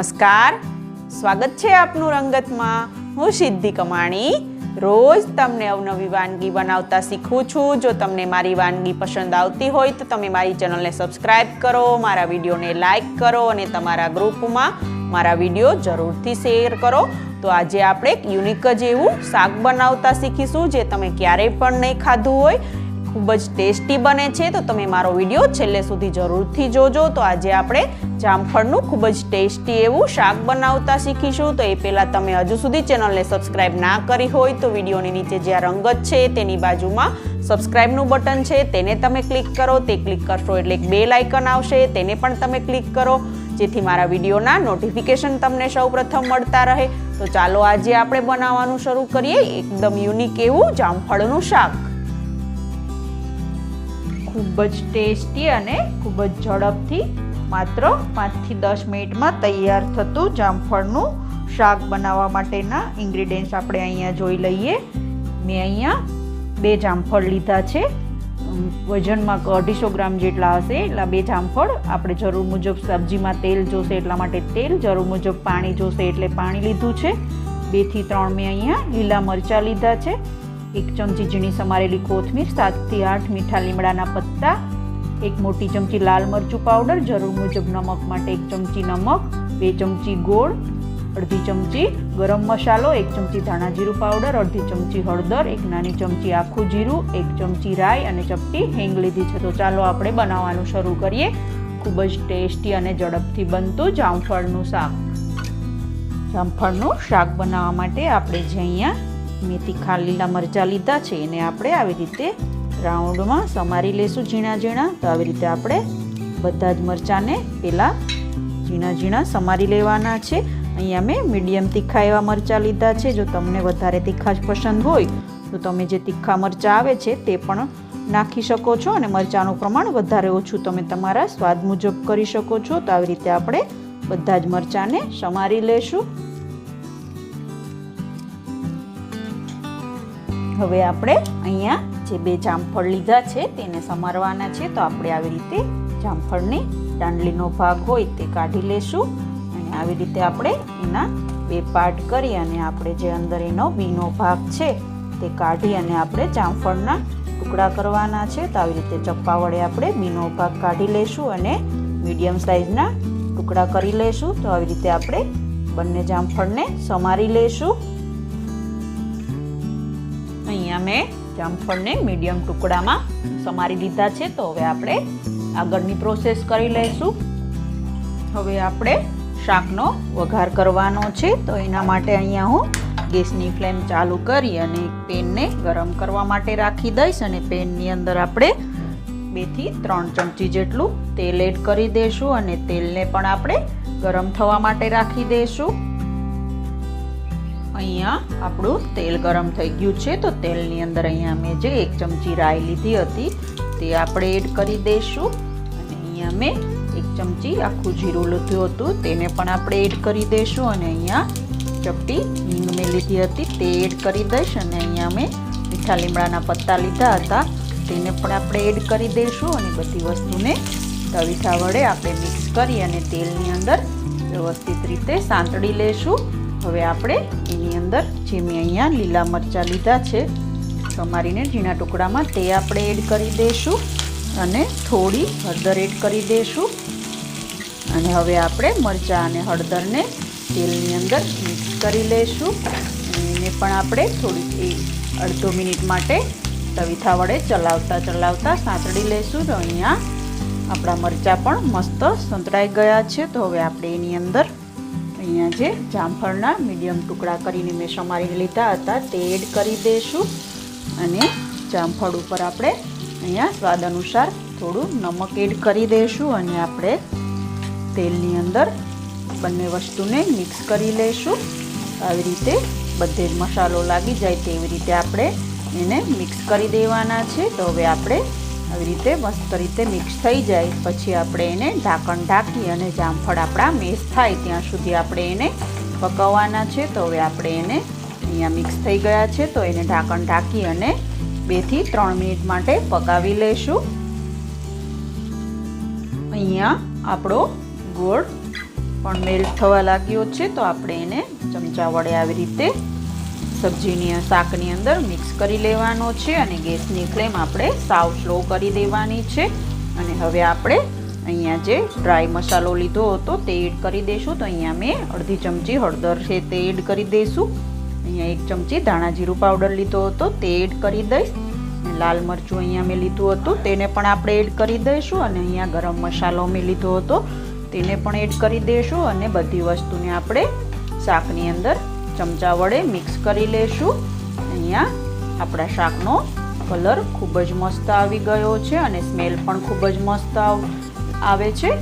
નમસ્કાર. સ્વાગત છે આપનું રંગતમાં. હું સિદ્ધિ કમાણી. રોજ તમને અવનવી વાનગી બનાવતા શીખું છું. જો તમને મારી વાનગી પસંદ આવતી હોય તો તમે મારી ચેનલને સબસ્ક્રાઇબ કરો, મારા વિડીયોને લાઇક કરો અને તમારા ગ્રુપમાં મારા વીડિયો જરૂરથી શેર કરો. તો આજે આપણે એક યુનિક જ એવું શાક બનાવતા શીખીશું જે તમે ક્યારેય પણ નહીં ખાધું હોય. ખૂબ જ ટેસ્ટી બને છે, તો તમે મારો વીડિયો છેલ્લે સુધી જરૂરથી જોજો. તો આજે આપણે જામફળનું ખૂબ જ ટેસ્ટી એવું શાક બનાવતા શીખીશું. તો એ પહેલાં તમે હજુ સુધી ચેનલને સબસ્ક્રાઇબ ના કરી હોય, તો વિડીયોની નીચે જ્યાં રંગત છે, તેની બાજુમાં સબસ્ક્રાઇબનું બટન છે, તેને તમે ક્લિક કરો. તે ક્લિક કરશો એટલે એક બેલ આઇકન આવશે, તેને પણ તમે ક્લિક કરો, જેથી મારા વિડીયોના નોટિફિકેશન તમને સૌપ્રથમ મળતા રહે. તો ચાલો આજે આપણે બનાવવાનું શરૂ કરીએ. એકદમ યુનિક એવું જામફળનું શાક. ખૂબ જ ટેસ્ટી અને ખૂબ જ ઝડપથી માત્ર પાંચથી દસ મિનિટમાં તૈયાર થતું જામફળનું શાક બનાવવા માટેના ઇન્ગ્રીડિયન્ટ્સ આપણે અહીંયા જોઈ લઈએ. મેં અહીંયા બે જામફળ લીધા છે. વજનમાં અઢીસો ગ્રામ જેટલા હશે એટલા બે જામફળ. આપણે જરૂર મુજબ સબ્જીમાં તેલ જોશે એટલા માટે તેલ, જરૂર મુજબ પાણી જોશે એટલે પાણી લીધું છે. બેથી ત્રણ મેં અહીંયા લીલા મરચાં લીધા છે. એક ચમચી ઝીણી સમારેલી કોથમીર, સાતથી આઠ મીઠા લીમડાના પત્તા, એક મોટી ચમચી લાલ મરચું પાવડર, જરૂર મુજબ નમક માટે એક ચમચી નમક, બે ચમચી ગોળ, અડધી ચમચી ગરમ મસાલો, એક ચમચી ધાણા જીરું પાવડર, અડધી ચમચી હળદર, એક નાની ચમચી આખું જીરું, એક ચમચી રાઈ અને ચપટી હેંગ લીધી છે. તો ચાલો આપણે બનાવવાનું શરૂ કરીએ. ખૂબ જ ટેસ્ટી અને ઝડપથી બનતું જામફળનું શાક. જામફળનું શાક બનાવવા માટે આપણે જે અહીંયા મેથી ખા લીલા મરચાં લીધા છે એને આપણે આવી રીતે રાઉન્ડમાં સમારી લેશું ઝીણા ઝીણા. તો આવી રીતે આપણે બધા જ મરચાંને પહેલાં ઝીણા ઝીણા સમારી લેવાના છે. અહીંયા મેં મીડિયમ તીખા એવા મરચાં લીધા છે. જો તમને વધારે તીખા જ પસંદ હોય, તો તમે જે તીખા મરચાં આવે છે તે પણ નાખી શકો છો અને મરચાંનું પ્રમાણ વધારે ઓછું તમે તમારા સ્વાદ મુજબ કરી શકો છો. તો આવી રીતે આપણે બધા જ મરચાંને સમારી લેશું. હવે આપણે અહીંયા જે બે જામફળ લીધા છે તેને સમારવાના છે. તો આપણે આવી રીતે જામફળની દાંડલીનો ભાગ હોય તે કાઢી લેશું અને આવી રીતે આપણે એના બે પાર્ટ કરી અને આપણે જે અંદર એનો બીનો ભાગ છે તે કાઢી અને આપણે જામફળના ટુકડા કરવાના છે. તો આવી રીતે ચપ્પા વડે આપણે બીનો ભાગ કાઢી લેશું અને મીડિયમ સાઇઝના ટુકડા કરી લેશું. તો આવી રીતે આપણે બંને જામફળને સમારી લેશું. અહીંયા મેં જામફળને મીડિયમ ટુકડામાં સમારી લીધા છે. તો હવે આપણે આગળની પ્રોસેસ કરી લઈશું. હવે આપણે શાકનો વઘાર કરવાનો છે. તો એના માટે અહીંયા હું ગેસની ફ્લેમ ચાલુ કરી અને પેનને ગરમ કરવા માટે રાખી દઈશ અને પેનની અંદર આપણે બેથી ત્રણ ચમચી જેટલું તેલ એડ કરી દઈશું અને તેલને પણ આપણે ગરમ થવા માટે રાખી દઈશું અહીંયા આપણું તેલ ગરમ થઈ ગયું છે. તો તેલની અંદર અહીંયા મેં જે એક ચમચી રાઈ લીધી હતી, તે આપણે એડ કરી દઈશું. અને અહીંયા મેં એક ચમચી આખું જીરું લીધું હતું, તેને પણ આપણે એડ કરી દઈશું. અને અહીંયા ચપટી હિંગ મેં લીધી હતી, તે એડ કરી દઈશ. અને અહીંયા મેં મીઠા લીમડાના પત્તા લીધા હતા, તેને પણ આપણે એડ કરી દઈશું. અને બધી વસ્તુને તવીથા વડે આપણે મિક્સ કરી અને તેલની અંદર વ્યવસ્થિત રીતે સાંતળી લેશું હવે આપણે એની અંદર જે મેં અહીંયા લીલા મરચાં લીધા છે, સમારીને ઝીણા ટુકડામાં તે આપણે એડ કરી દઈશું અને થોડી હળદર એડ કરી દઈશું. અને હવે આપણે મરચાં અને હળદરને તેલની અંદર મિક્સ કરી લઈશું. એને પણ આપણે થોડી અડધો મિનિટ માટે તવીથા વડે ચલાવતા ચલાવતા સાંતળી લઈશું. તો અહીંયા આપણા મરચાં પણ મસ્ત સંતળાઈ ગયા છે. તો હવે આપણે એની અંદર અહીંયા જે જામફળના મીડિયમ ટુકડા કરીને મેં સમારીને લીધા હતા, તે એડ કરી દઈશું. અને જામફળ ઉપર આપણે અહીંયા સ્વાદ અનુસાર થોડું નમક એડ કરી દઈશું અને આપણે તેલની અંદર બંને વસ્તુને મિક્સ કરી લઈશું. આવી રીતે બધે મસાલો લાગી જાય તેવી રીતે આપણે એને મિક્સ કરી દેવાના છે. તો હવે આપણે આવી રીતે મસ્ત રીતે મિક્સ થઈ જાય. પછી આપણે એને ઢાંકણ ઢાંકી અને જામફળ આપણા મેશ થાય ત્યાં સુધી આપણે એને પકવવાના છે. તો હવે આપણે એને અહીંયા મિક્સ થઈ ગયા છે. તો એને ઢાંકણ ઢાંકી અને બેથી ત્રણ મિનિટ માટે પકાવી લઈશું અહીંયા આપણો ગોળ પણ મેલ્ટ થવા લાગ્યો છે. તો આપણે એને ચમચા વડે આવી રીતે સબ્જીની શાકની અંદર મિક્સ કરી લેવાનો છે અને ગેસની ફ્લેમ આપણે સાવ સ્લો કરી દેવાની છે. અને હવે આપણે અહીંયા જે ડ્રાય મસાલો લીધો હતો તે એડ કરી દઈશું તો અહીંયા મેં અડધી ચમચી હળદર છે તે એડ કરી દઈશું અહીંયા એક ચમચી ધાણા જીરું પાવડર લીધો હતો તે એડ કરી દઈશ. લાલ મરચું અહીંયા મેં લીધું હતું તેને પણ આપણે એડ કરી દઈશું. અને અહીંયા ગરમ મસાલો મેં લીધો હતો તેને પણ એડ કરી દઈશું અને બધી વસ્તુને આપણે શાકની અંદર ચમચા વડે મિક્સ કરી લેશું. અહીંયા આપણા શાકનો કલર ખૂબ જ મસ્ત આવી ગયો છે અને સ્મેલ પણ ખૂબ જ મસ્ત આવે છે.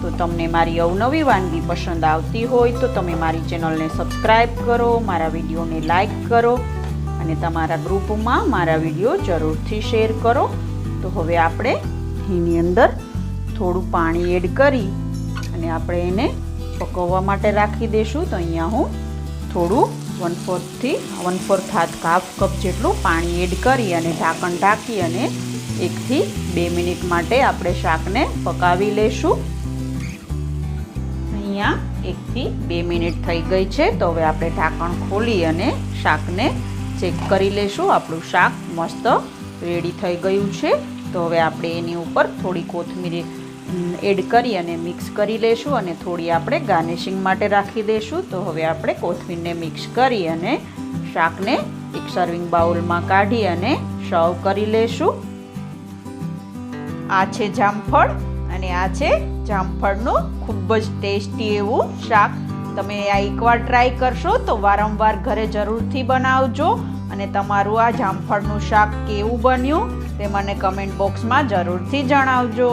તો તમને મારી અવનવી વાનગી પસંદ આવતી હોય તો તમે મારી ચેનલને સબસ્ક્રાઈબ કરો, મારા વિડીયોને લાઈક કરો અને તમારા ગ્રુપમાં મારા વીડિયો જરૂરથી શેર કરો. તો હવે આપણે એની અંદર થોડું પાણી એડ કરી અને આપણે એને પકવવા માટે રાખી દઈશું તો અહીંયા હું થોડું વન ફોર્થથી વન ફોર્થ હાથ હાફ કપ જેટલું પાણી એડ કરી અને ઢાંકણ ઢાંકી અને એકથી બે મિનિટ માટે આપણે શાકને પકાવી લેશું. અહીંયા એકથી બે મિનિટ થઈ ગઈ છે, તો હવે આપણે ઢાંકણ ખોલી અને શાકને ચેક કરી લેશું. આપણું શાક મસ્ત રેડી થઈ ગયું છે. તો હવે આપણે એની ઉપર થોડી કોથમીર એડ કરી અને મિક્સ કરી લેશું અને થોડી આપણે ગાર્નિશિંગ માટે રાખી દઈશું તો હવે આપણે કોથમીરને મિક્સ કરી અને શાકને એક સર્વિંગ બાઉલમાં કાઢી અને સર્વ કરી લેશું. આ છે જામફળ અને આ છે જામફળનું ખૂબ જ ટેસ્ટી એવું શાક. તમે આ એકવાર ટ્રાય કરશો તો વારંવાર ઘરે જરૂરથી બનાવજો અને તમારું આ જામફળનું શાક કેવું બન્યું તે મને કમેન્ટ બોક્સમાં જરૂરથી જણાવજો.